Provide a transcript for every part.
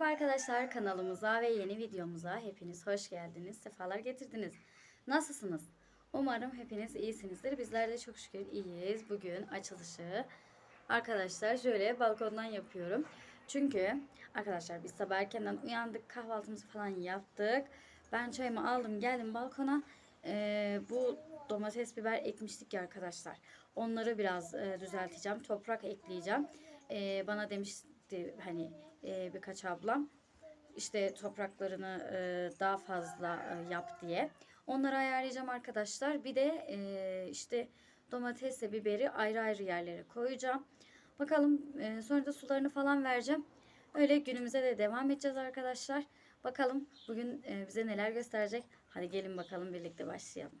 Merhaba arkadaşlar kanalımıza ve yeni videomuza hepiniz hoş geldiniz. Sefalar getirdiniz. Nasılsınız? Umarım hepiniz iyisinizdir. Bizler de çok şükür iyiyiz. Bugün açılışı arkadaşlar şöyle balkondan yapıyorum. Çünkü arkadaşlar biz sabah erkenden uyandık kahvaltımızı falan yaptık. Ben çayımı aldım geldim balkona. Ee, bu domates biber ekmiştik ya arkadaşlar. Onları biraz e, düzelteceğim. Toprak ekleyeceğim. Ee, bana demişti hani e, birkaç ablam işte topraklarını e, daha fazla e, yap diye. Onları ayarlayacağım arkadaşlar. Bir de e, işte domatesle biberi ayrı ayrı yerlere koyacağım. Bakalım e, sonra da sularını falan vereceğim. Öyle günümüze de devam edeceğiz arkadaşlar. Bakalım bugün e, bize neler gösterecek. Hadi gelin bakalım birlikte başlayalım.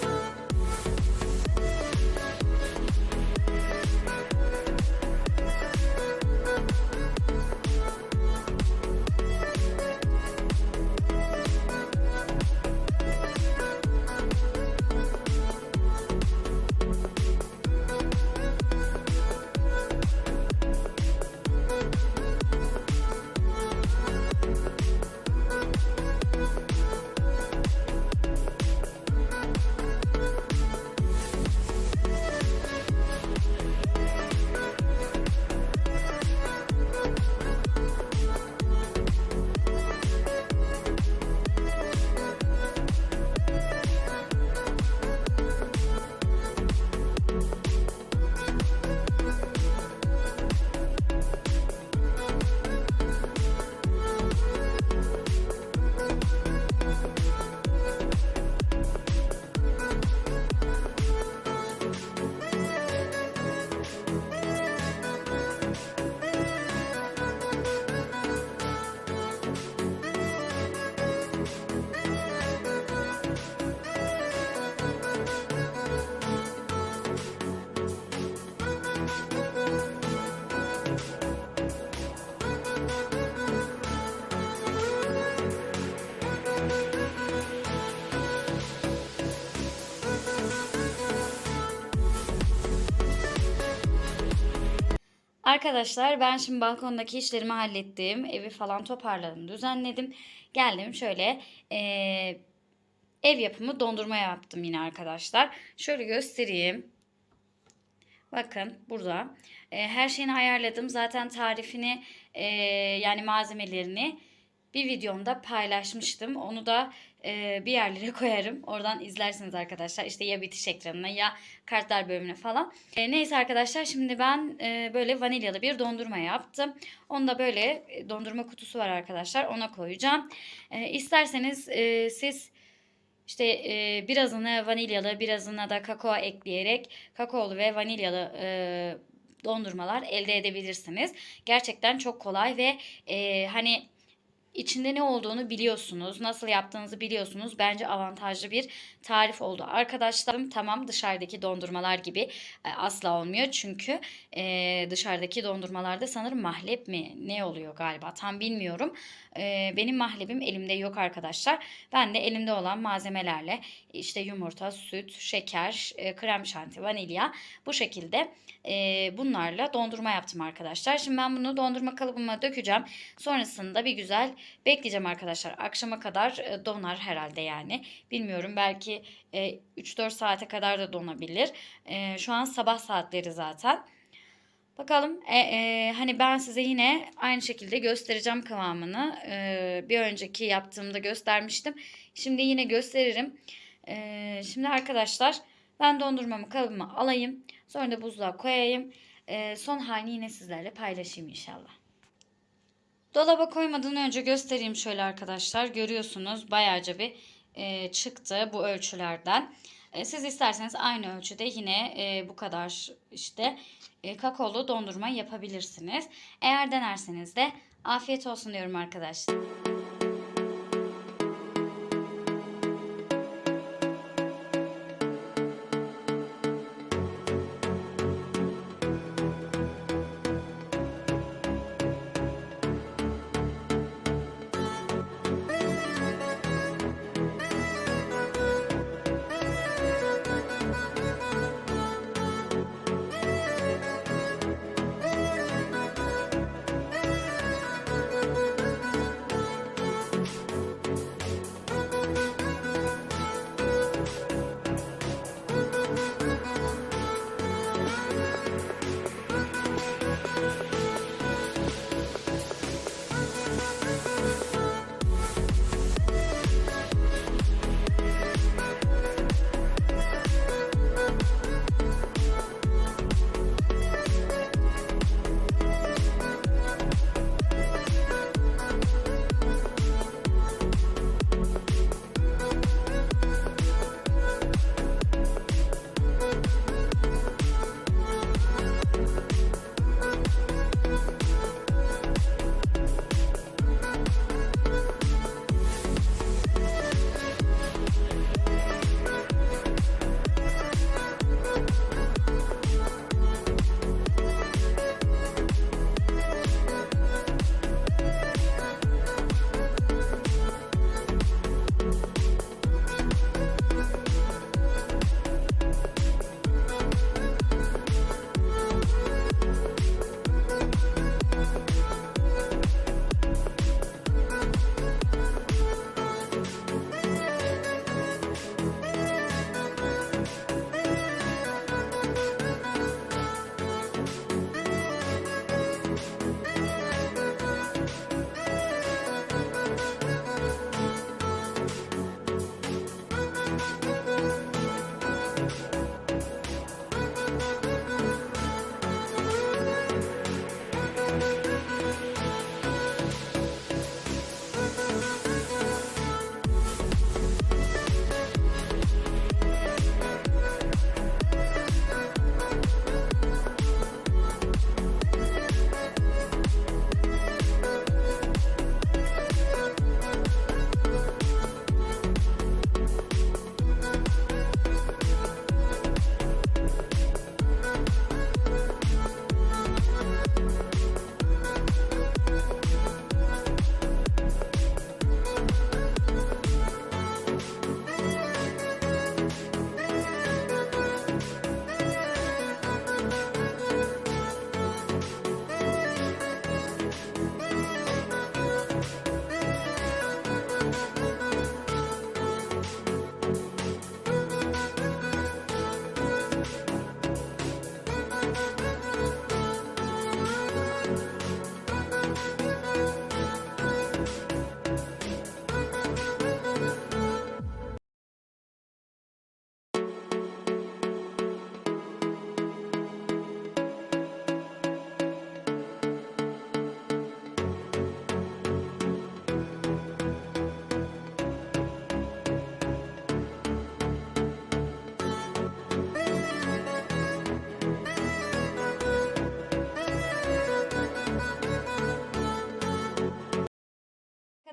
Arkadaşlar ben şimdi balkondaki işlerimi hallettim. Evi falan toparladım, düzenledim. Geldim şöyle eee, ev yapımı dondurma yaptım yine arkadaşlar. Şöyle göstereyim. Bakın burada Eee, her şeyini ayarladım. Zaten tarifini eee, yani malzemelerini bir videomda paylaşmıştım. Onu da eee, bir yerlere koyarım. Oradan izlersiniz arkadaşlar. İşte ya bitiş ekranına ya kartlar bölümüne falan. E, neyse arkadaşlar şimdi ben e, böyle vanilyalı bir dondurma yaptım. Onda böyle e, dondurma kutusu var arkadaşlar. Ona koyacağım. E, isterseniz e, siz işte e, birazını vanilyalı birazına da kakao ekleyerek kakaolu ve vanilyalı e, dondurmalar elde edebilirsiniz. Gerçekten çok kolay ve e, hani içinde ne olduğunu biliyorsunuz, nasıl yaptığınızı biliyorsunuz. Bence avantajlı bir tarif oldu. Arkadaşlarım tamam dışarıdaki dondurmalar gibi e, asla olmuyor. Çünkü e, dışarıdaki dondurmalarda sanırım mahlep mi ne oluyor galiba tam bilmiyorum. E, benim mahlebim elimde yok arkadaşlar. Ben de elimde olan malzemelerle işte yumurta, süt, şeker, e, krem şanti, vanilya bu şekilde e, bunlarla dondurma yaptım arkadaşlar. Şimdi ben bunu dondurma kalıbıma dökeceğim. Sonrasında bir güzel bekleyeceğim arkadaşlar. Akşama kadar e, donar herhalde yani. Bilmiyorum belki e, 3-4 saate kadar da donabilir. E, şu an sabah saatleri zaten. Bakalım e, e, hani ben size yine aynı şekilde göstereceğim kıvamını. E, bir önceki yaptığımda göstermiştim. Şimdi yine gösteririm. E, şimdi arkadaşlar ben dondurmamı kalıbıma alayım. Sonra da buzluğa koyayım. E, son halini yine sizlerle paylaşayım inşallah. Dolaba koymadan önce göstereyim şöyle arkadaşlar. Görüyorsunuz bayağıca bir e, çıktı bu ölçülerden. E, siz isterseniz aynı ölçüde yine e, bu kadar işte e, kakaolu dondurma yapabilirsiniz. Eğer denerseniz de afiyet olsun diyorum arkadaşlar.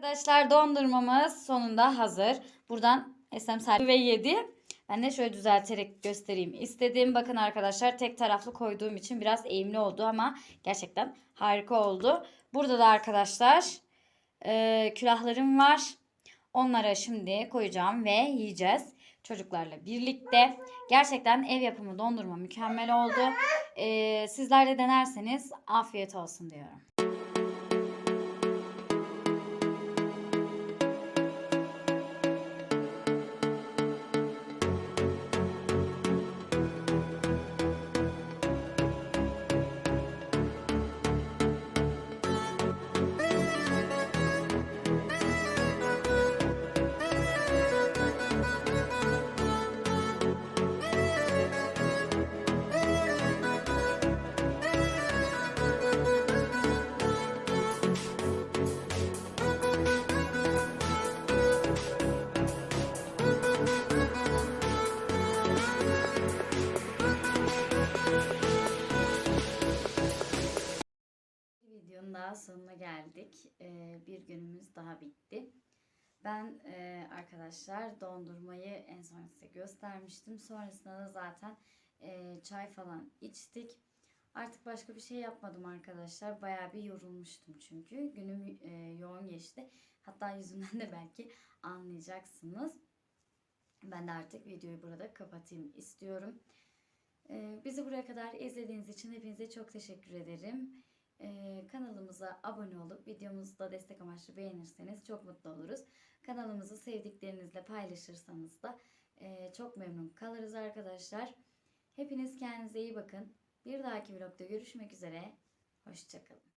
Arkadaşlar dondurmamız sonunda hazır. Buradan Esem servis ve yedi. Ben de şöyle düzelterek göstereyim istedim. Bakın arkadaşlar tek taraflı koyduğum için biraz eğimli oldu ama gerçekten harika oldu. Burada da arkadaşlar e, külahlarım var. Onlara şimdi koyacağım ve yiyeceğiz çocuklarla birlikte. Gerçekten ev yapımı dondurma mükemmel oldu. E, sizler de denerseniz afiyet olsun diyorum. Sonuna geldik. Ee, bir günümüz daha bitti. Ben e, arkadaşlar dondurmayı en son size göstermiştim. Sonrasında da zaten e, çay falan içtik. Artık başka bir şey yapmadım arkadaşlar. Bayağı bir yorulmuştum çünkü. Günüm e, yoğun geçti. Hatta yüzümden de belki anlayacaksınız. Ben de artık videoyu burada kapatayım istiyorum. Bizi buraya kadar izlediğiniz için hepinize çok teşekkür ederim. Ee, kanalımıza abone olup videomuzu da destek amaçlı beğenirseniz çok mutlu oluruz. Kanalımızı sevdiklerinizle paylaşırsanız da e, çok memnun kalırız arkadaşlar. Hepiniz kendinize iyi bakın. Bir dahaki vlogda görüşmek üzere. Hoşçakalın.